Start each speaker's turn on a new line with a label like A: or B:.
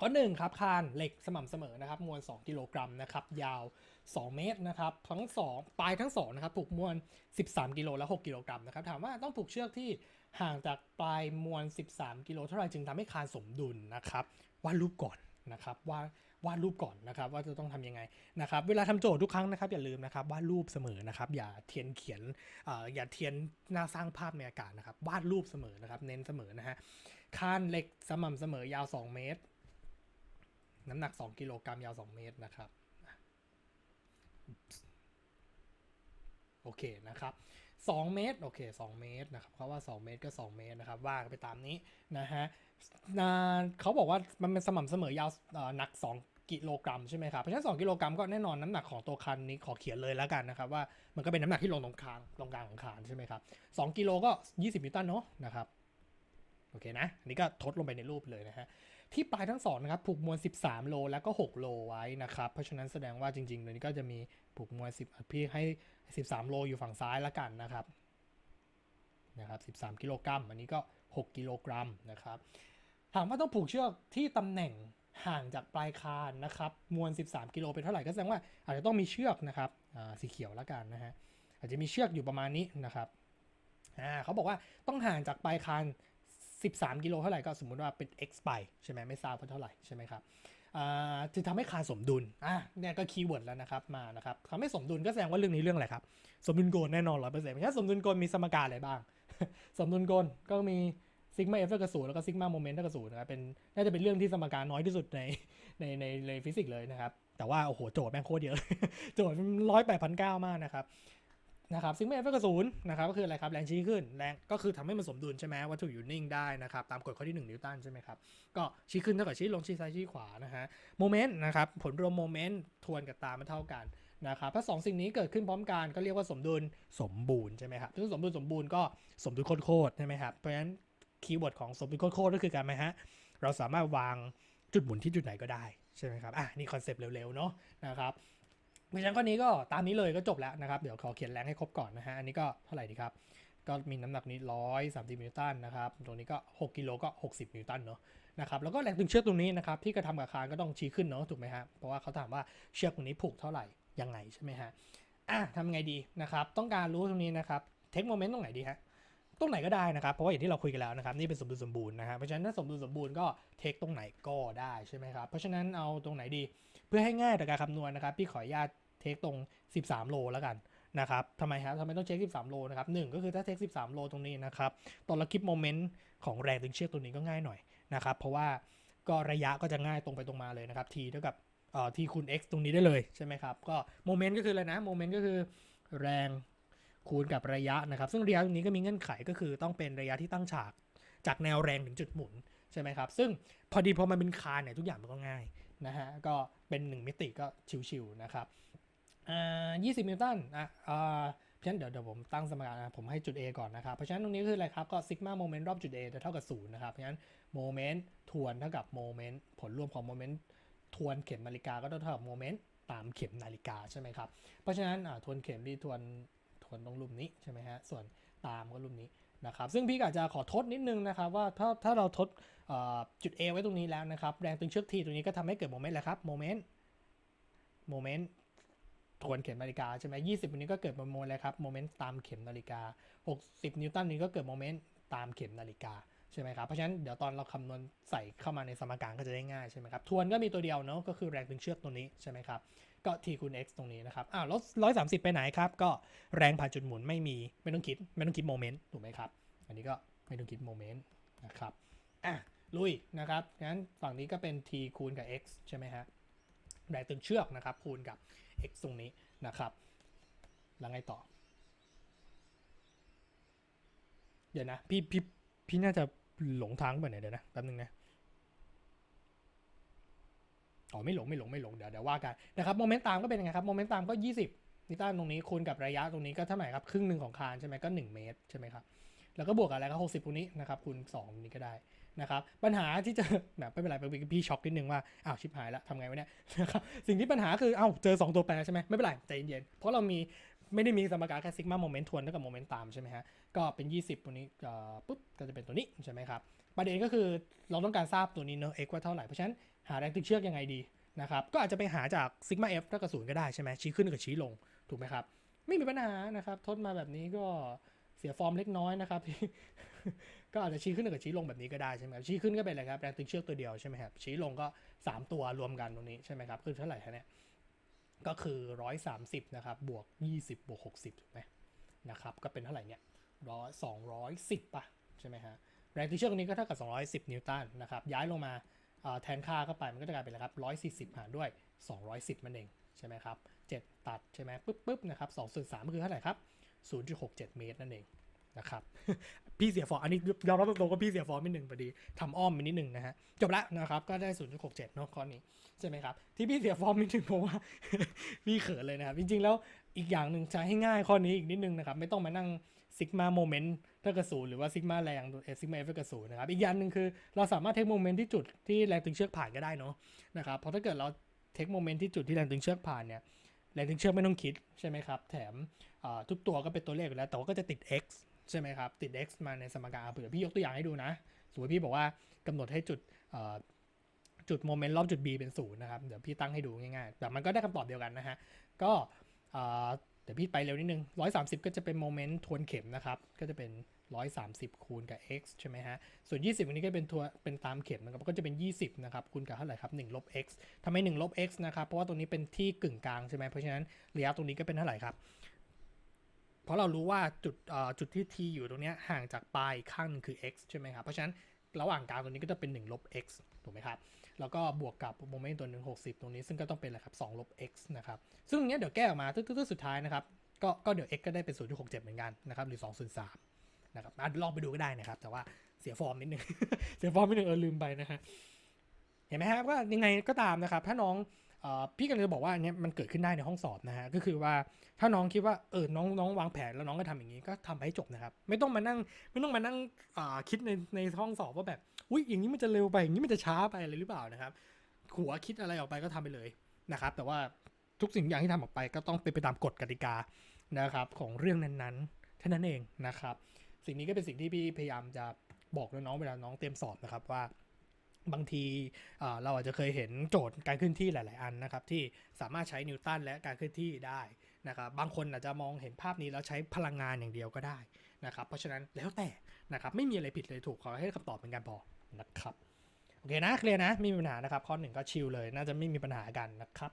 A: ข้อหนึ่งครับคานเหล็กสม่ำเสมอนะครับมวล 2 กิโลกรัมนะครับยาว 2 เมตรนะครับทั้ง 2 ปลายทั้ง2นะครับผูกมวล 13 กิโลและ 6 กิโลกรัมนะครับถามว่าต้องผูกเชือกที่ห่างจากปลายมวล 13 กิโลเท่าไหร่จึงทำให้คานสมดุลนะครับวาดรูปก่อนนะครับวาดวาดรูปก่อนนะครับว่าจะต้องทำยังไงนะครับเวลาทำโจทย์ทุกครั้งนะครับอย่าลืมนะครับวาดรูปเสมอนะครับอย่าเทียนเขียนอ่ออย่าเทียนหน้าสร้างภาพในอากาศนะครับวาดรูปเสมอนะครับเน้นเสมอนะฮะคานเหล็กสม่ำเสมอยาว 2 เมตร น้ำหนัก 2 กิโลกรัมยาว 2 เมตรนะครับโอเคนะครับ2เมตรโอเค2เมตรนะครับเขาว่า 2 เมตรก็ 2 เมตรนะครับว่าไปตามนี้นะฮะอ่าเขาบอกว่ามันเป็นสม่ำเสมอยาวหนัก 2 กิโลกรัมใช่ไหมครับเพราะฉะนั้น 2 กิโลกรัมก็แน่นอนน้ำหนักของตัวคันนี้ขอเขียนเลยแล้วกันนะครับว่ามันก็เป็นน้ำหนักที่ลงตรงกลางตรงกลางของคานใช่ไหมครับ2กิโลก็ 20 นิวตันเนาะนะครับ โอเคนะ อันนี้ก็ทดลงไปในรูปเลยนะฮะ ที่ปลายทั้งสองนะครับ ผูกมวล 13 โลแล้วก็ 6 โลไว้นะครับ เพราะฉะนั้นแสดงว่าจริงๆตัวนี้ก็จะมีผูกมวล 10 พี่ให้ 13 โลอยู่ฝั่งซ้ายละกันนะครับ นะครับ 13 กิโลกรัม อันนี้ก็ 6 กิโลกรัมนะครับ ถามว่าต้องผูกเชือกที่ตำแหน่งห่างจากปลายคานนะครับ มวล 13 กิโลเป็นเท่าไหร่ ก็แสดงว่าอาจจะต้องมีเชือกนะครับสีเขียวละกันนะฮะ อาจจะมีเชือกอยู่ประมาณนี้นะครับเขาบอกว่าต้องห่างจากปลายคาน 13 กิโลเท่าไหร่ก็สมมุติว่าเป็น x ไปใช่ไหมไม่ทราบว่าเท่าไหร่ใช่ไหมครับจะทำให้คานสมดุลอะเนี่ยก็คีย์เวิร์ดแล้วนะครับมานะครับทำให้สมดุลก็แสดงว่าเรื่องนี้เรื่องอะไรครับ สมดุลโกณแน่นอนร้อยเปอร์เซ็นต์ถ้าสมดุลโกณมีสมการอะไรบ้าง สมดุลโกณก็มีซิกมาเอฟเท่ากับศูนย์แล้วก็ซิกมาโมเมนต์เท่ากับศูนย์นะครับเป็นน่าจะเป็นเรื่องที่สมการน้อยที่สุดในในในในฟิสิกส์เลยนะครับ แต่ว่าโอ้โหโจทย์แม่งโคตรเยอะ โจทย์ร้อยแปดพันเก้ามากนะครับ นะครับซิงเกิลเอฟก็ศูนย์นะครับก็คืออะไรครับแรงชี้ขึ้นแรงก็คือทำให้มันสมดุลใช่ไหมวัตถุอยู่นิ่งได้นะครับตามกฎข้อที่ 1 นิวตันใช่ไหมครับก็ชี้ขึ้นเท่ากับชี้ลงชี้ซ้ายชี้ขวานะฮะโมเมนต์นะครับผลรวมโมเมนต์ทวนกับตามมันเท่ากันนะครับถ้าสองสิ่งนี้เกิดขึ้นพร้อมกันก็เรียกว่าสมดุลสมบูรณ์ใช่ไหมครับซึ่งสมดุลสมบูรณ์ก็สมดุลโคตรใช่ไหมครับเพราะฉะนั้นคีย์เวิร์ดของสมดุลโคตรก็คือการไหมฮะเราสามารถวางจุดหมุนที่จุดไหนก็ได้ใช่ไหมครับอะนี่คอนเซปต์เร็วๆเนาะนะครับ เพราะฉะนั้นข้อนี้ก็ตามนี้เลยก็จบแล้วนะครับเดี๋ยวขอเขียนแรงให้ครบก่อนนะฮะอันนี้ก็เท่าไหร่ดีครับก็มีน้ำหนักนี้ร้อยสามสิบนิวตันนะครับตรงนี้ก็ 6กิโลก็ 60 นิวตันเนาะนะครับแล้วก็แรงตึงเชือกตรงนี้นะครับที่กระทำกับคานก็ต้องชี้ขึ้นเนาะถูกไหมฮะเพราะว่าเขาถามว่าเชือกตรงนี้ผูกเท่าไหร่ยังไงใช่ไหมฮะอะทำไงดีนะครับต้องการรู้ตรงนี้นะครับเทคโมเมนต์ตรงไหนดีฮะ ตรงไหนก็ได้นะครับ เพราะว่าอย่างที่เราคุยกันแล้วนะครับนี่เป็นสมดุลสมบูรณ์นะครับเพราะฉะนั้นถ้าสมดุลสมบูรณ์ก็เทคตรงไหนก็ได้ใช่ไหมครับเพราะฉะนั้นเอาตรงไหนดีเพื่อให้ง่ายต่อการคำนวณนะครับพี่ขออนุญาตเทคตรง 13 โลแล้วกันนะครับทำไมครับทำไมต้องเช็ค 13 โลนะครับหนึ่งก็คือถ้าเทค13 โลตรงนี้นะครับตอนเราคิดโมเมนต์ของแรงตึงเชือกตัวนี้ก็ง่ายหน่อยนะครับเพราะว่าก็ระยะก็จะง่ายตรงไปตรงมาเลยนะครับ t เท่ากับเอ่อ t คูณ x ตรงนี้ได้เลยใช่ไหมครับก็โมเมนต์ก็คืออะไรนะโมเมนต์ก็คือแรง คูณกับระยะนะครับ ซึ่งระยะตรงนี้ก็มีเงื่อนไขก็คือต้องเป็นระยะที่ตั้งฉากจากแนวแรงถึงจุดหมุนใช่ไหมครับ ซึ่งพอดีพอมันเป็นคานเนี่ยทุกอย่างมันก็ง่ายนะฮะ ก็เป็น1มิติก็ชิวๆนะครับอ่า20นิวตันอะอ่าเพราะฉะนั้นเดี๋ยวเดี๋ยวผมตั้งสมการนะผมให้จุด A ก่อนนะครับ เพราะฉะนั้นตรงนี้คืออะไรครับ ก็ซิกมาโมเมนต์รอบจุด A จะเท่ากับ0นะครับ เพราะฉะนั้นโมเมนต์ทวนเท่ากับโมเมนต์ผลรวมของโมเมนต์ทวนเข็มนาฬิกาก็เท่ากับโมเมนต์ตามเข็มนาฬิกาใช่ไหมครับ เพราะฉะนั้นทวนเข็มที่ทวน คนตรงรูมนี้ใช่ไหมฮะ ส่วนตามก็รูมนี้นะครับ ซึ่งพี่อาจจะขอทดนิดนึงนะครับว่าถ้าถ้าเราทดจุด A ไว้ตรงนี้แล้วนะครับ แรงตึงเชือกทีตรงนี้ก็ทำให้เกิดโมเมนต์แหละครับโมเมนต์โมเมนต์ทวนเข็มนาฬิกาใช่ไหมยี่สิบนี้ก็เกิดโมเมนต์แล้วครับโมเมนต์ตามเข็มนาฬิกา 60 นิวตันนี้ก็เกิดโมเมนต์ตามเข็มนาฬิกา ใช่ไหมครับ เพราะฉะนั้นเดี๋ยวตอนเราคำนวณใส่เข้ามาในสมการก็จะได้ง่ายใช่ไหมครับ ทวนก็มีตัวเดียวเนาะ ก็คือแรงตึงเชือกตรงนี้ใช่ไหมครับ ก็ t คูณ x ตรงนี้นะครับ อ้าวแล้วร้อยสามสิบไปไหนครับ ก็แรงผ่านจุดหมุนไม่มี ไม่ต้องคิด ไม่ต้องคิดโมเมนต์ ถูกไหมครับ อันนี้ก็ไม่ต้องคิดโมเมนต์นะครับ อะ ลุยนะครับ งั้นฝั่งนี้ก็เป็น t คูณกับ x ใช่ไหมฮะ แรงตึงเชือกนะครับ คูณกับ x ตรงนี้นะครับ แล้วไงต่อ เดี๋ยวนะ พี่พี่ พี่น่าจะหลงทางไปไหนเดี๋ยวนะแป๊บนึงนะอ๋อไม่หลงไม่หลงไม่หลงเดี๋ยวเดี๋ยวว่ากันนะครับโมเมนต์ตามก็เป็นยังไงครับโมเมนต์ตามก็ 20นิวตันตรงนี้คูณกับระยะตรงนี้ก็เท่าไหร่ครับ ครึ่งหนึ่งของคานใช่ไหมก็ 1 เมตรใช่ไหมครับแล้วก็บวกกับอะไรก็60ตรงนี้นะครับคูณ2ตรงนี้ก็ได้นะครับปัญหาที่จะแบบไม่เป็นไรพี่ช็อกนิดนึงว่าอ้าวชิบหายแล้วทำไงวะเนี่ยนะครับสิ่งที่ปัญหาคือเอ้าเจอ 2 ตัวแปรใช่ไหมไม่เป็นไรใจเย็นๆเพราะเรามี ไม่ได้มีสมการแค่ซิกมาโมเมนต์ทวนเท่ากับโมเมนต์ตามใช่ไหมฮะ ก็เป็น 20 ตัวนี้ปุ๊บก็จะเป็นตัวนี้ใช่ไหมครับ ประเด็นก็คือเราต้องการทราบตัวนี้เนอะ x ว่าเท่าไหร่ เพราะฉะนั้นหาแรงตึงเชือกยังไงดีนะครับ ก็อาจจะไปหาจากซิกมา f เท่ากับศูนย์ก็ได้ใช่ไหมชี้ขึ้นกับชี้ลงถูกไหมครับ ไม่มีปัญหานะครับ ทดมาแบบนี้ก็เสียฟอร์มเล็กน้อยนะครับก็อาจจะชี้ขึ้นกับชี้ลงแบบนี้ก็ได้ใช่ไหมครับชี้ขึ้นก็เป็นอะไรครับแรงตึงเชือกตัวเดียวใช่ไหมครับชี้ลงก็ 3 ตัวรวมกันตรงนี้ใช่ไหมครับคือเท่าไหร่คะเนี่ย ก็คือ 130 นะครับ บวก 20 บวก 60 ถูกไหมนะครับ ก็เป็นเท่าไหร่เนี่ยร้อยสองร้อยสิบป่ะ ใช่ไหมฮะ แรงตึงเชือกตรงนี้ก็เท่ากับ 210 นิวตันนะครับ ย้ายลงมาแทนค่าเข้าไป มันก็จะกลายเป็นอะไรครับ 140 หารด้วย 210 มันเอง ใช่ไหมครับ 7 ตัดใช่ไหมปึ๊บปึ๊บนะครับ2ส่วน3ก็คือเท่าไหร่ครับ 0.67 เมตรนั่นเองนะครับ พี่เสียฟอร์มอันนี้ยอมรับตรงๆว่าพี่เสียฟอร์มนิดหนึ่งพอดีทำอ้อมไปนิดหนึ่งนะฮะจบละนะครับก็ได้0.67เจ็ดเนอะข้อนี้ใช่ไหมครับที่พี่เสียฟอร์มนิดหนึ่งเพราะว่าพี่เขินเลยนะครับจริงๆแล้วอีกอย่างหนึ่งใช้ให้ง่ายข้อนี้อีกนิดนึงนะครับไม่ต้องมานั่งซิกมาโมเมนต์เท่ากับศูนย์หรือว่าซิกมาแรงเอซิกมาเอฟเท่ากับศูนย์นะครับอีกอย่างหนึ่งคือเราสามารถเทคโมเมนต์ที่จุดที่แรงตึงเชือกผ่านก็ได้เนาะนะครับเพราะถ้าเกิดเราเทคโมเมนต์ที่จุดที่แรงตึงเชือกผ่านเนี่ยแรงตึงเชือกไม่ต้องคิดใช่ไหมครับแถมทุกตัวก็เป็นตัวเลขอยู่แล้วแต่ว่าก็จะติด x ใช่ไหมครับ ติด x มาในสมการเผื่อพี่ยกตัวอย่างให้ดูนะสมมติพี่บอกว่ากำหนดให้จุดจุดโมเมนต์รอบจุด b เป็นศูนย์นะครับ เดี๋ยวพี่ตั้งให้ดูง่ายๆ แต่มันก็ได้คำตอบเดียวกันนะฮะ ก็เดี๋ยวพี่ไปเร็วนิดนึง 130 ก็จะเป็นโมเมนต์ทวนเข็มนะครับ ก็จะเป็น 130 คูณกับ x ใช่ไหมฮะ ส่วน 20อันนี้ก็เป็นตัวเป็นตามเข็มนะครับ ก็จะเป็น 20 นะครับ คูณกับเท่าไหร่ครับ1ลบ x ทำไม1ลบ x นะครับ เพราะว่าตรงนี้เป็นที่กึ่งกลางใช่ไหมเพราะฉะนั้นระยะตรงนี้ก็เป็นเท่าไหร่ครับ เพราะเรารู้ว่าจุดจุดที่ t อยู่ตรงนี้ห่างจากปลายข้างหนึงคือ x ใช่ไหมครับ เพราะฉะนั้นระหว่างกลางตรงนี้ก็จะเป็น1ลบ x ถูกไหมครับ แล้วก็บวกกับโมเมนต์ตัวหนึ่ง60 ตรงนี้ซึ่งก็ต้องเป็นอะไรครับ2ลบ x นะครับ ซึ่งตรงเนี้ยเดี๋ยวแก้ออกมาตึ๊ดๆสุดท้ายนะครับ ก็ก็เดี๋ยว x ก็ได้เป็น 0.67 เหมือนกันนะครับ หรือ2ส่วน3นะครับอะลองไปดูก็ได้นะครับ แต่ว่าเสียฟอร์มนิดนึง เสียฟอร์มนิดนึงเออลืมไปนะฮะ เห็นไหมครับว่ายังไงก็ตามนะครับ ถ้าน้อง พี่กำลังจะบอกว่าอันเนี้ยมันเกิดขึ้นได้ในห้องสอบนะฮะก็คือว่าถ้าน้องคิดว่าเออน้องน้องวางแผนแล้วน้องก็ทำอย่างนี้ก็ทำให้จบนะครับ ไม่ต้องมานั่งไม่ต้องมานั่งคิดในในห้องสอบว่าแบบอุ้ยอย่างนี้มันจะเร็วไปอย่างนี้มันจะช้าไปอะไรหรือเปล่านะครับหัวคิดอะไรออกไปก็ทำไปเลยนะครับ แต่ว่าทุกสิ่งอย่างที่ทำออกไปก็ต้องเป็นไปตามกฎกติกานะครับ ของเรื่องนั้นๆเท่านั้นเองนะครับ สิ่งนี้ก็เป็นสิ่งที่พี่พยายามจะบอกน้องๆเวลาน้องเตรียมสอบนะครับว่า บางทีเราอาจจะเคยเห็นโจทย์การเคลื่อนที่หลาย ๆ อันนะครับที่สามารถใช้นิวตันและการเคลื่อนที่ได้นะครับบางคนอาจจะมองเห็นภาพนี้แล้วใช้พลังงานอย่างเดียวก็ได้นะครับเพราะฉะนั้นแล้วแต่นะครับไม่มีอะไรผิดเลยถูกขอให้คำตอบเป็นการพอนะครับโอเคนะเคลียร์นะไม่มีปัญหานะครับข้อหนึ่งก็ชิลเลย น่าจะไม่มีปัญหากันนะครับ